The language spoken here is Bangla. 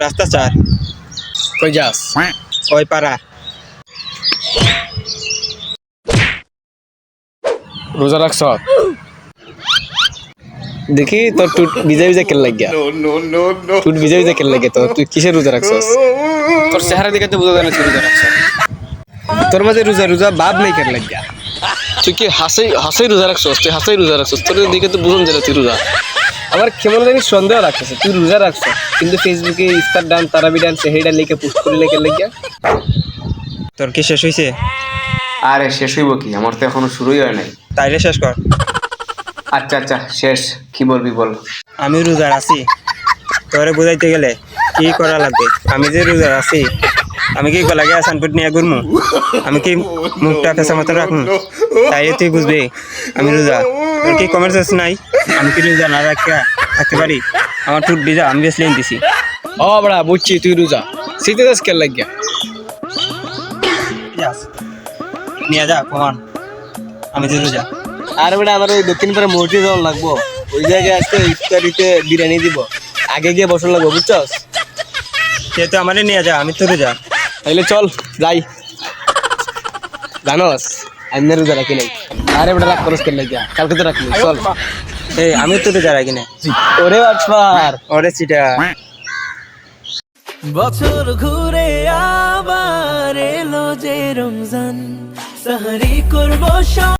রাস্তা চার কই যাস ওই পাড়া রোজা রাখছ দেখি তোর টুট ভিজা ভিজা কেন লাগিয়া টুট ভিজা ভিজা কেন লাগে তো তুই কিসের রোজা রাখছস তোর চেহারা দেখে তো বোঝা যায় না তুই রোজা রাখছ তোর মাঝে রোজা রোজা ভাব নেই কেন লাগিয়া তুই কি হাসি হাসি রোজা রাখছস? তুই হাসি রোজা রাখছস? তোর দেখে তো বুঝুন না তুই রোজা। আমার কেমন জানি সন্দেহ রাখতেছে তুই রোজা রাখছ কিন্তু ফেসবুকে ইফতার ডান তারাবি ডান সেহেডা লিখে পোস্ট করে লিখে লাগিয়া তোর কি শেষ হয়েছে আরে শেষ হইব কি? আমার তো এখনও শুরুই হয় নাই। তাইলে শেষ কর। আচ্ছা আচ্ছা শেষ। কি বলবি বল? আমি রোজার আছি। তোরে বুঝাইতে গেলে কি করা লাগবে? আমি যে রোজার আছি আমি কি গলাগে সানপুট নিয়ে ঘুরমু? আমি কি মুখটা পেশা মতো রাখমু তাই তুই বুঝবি আমি রোজা তোর কি কমেন্ট সেন্স নাই? আমি কি রোজা না রাখা থাকতে পারি আমার টুট ভিজা আমি বেসলিন দিছি। ও বড়া বুঝছি তুই রোজা শীতে দাস কেন লাগিয়া? নিয়ে যা প্রমাণ আমি যে রোজা আর বেটা আমার ওই দক্ষিণ পাড়া মসজিদ যাওয়ার লাগবো ওই জায়গায় আজকে ইফতারিতে বিরিয়ানি দিব। আগে গিয়ে বসন লাগবো বুঝছস সে তো আমারে নিয়ে যা আমি তো রোজা তাইলে চল যাই। জানোস আমি রোজা রাখি নাই। আরে বেটা রাগ করস কেন গিয়া কালকে তো রাখলি চল। এই আমি তো রোজা রাখি না ওরে বাটফার ওরে চিটা। বছর ঘুরে আবার এলো যে রমজান। সাহারি করব সব।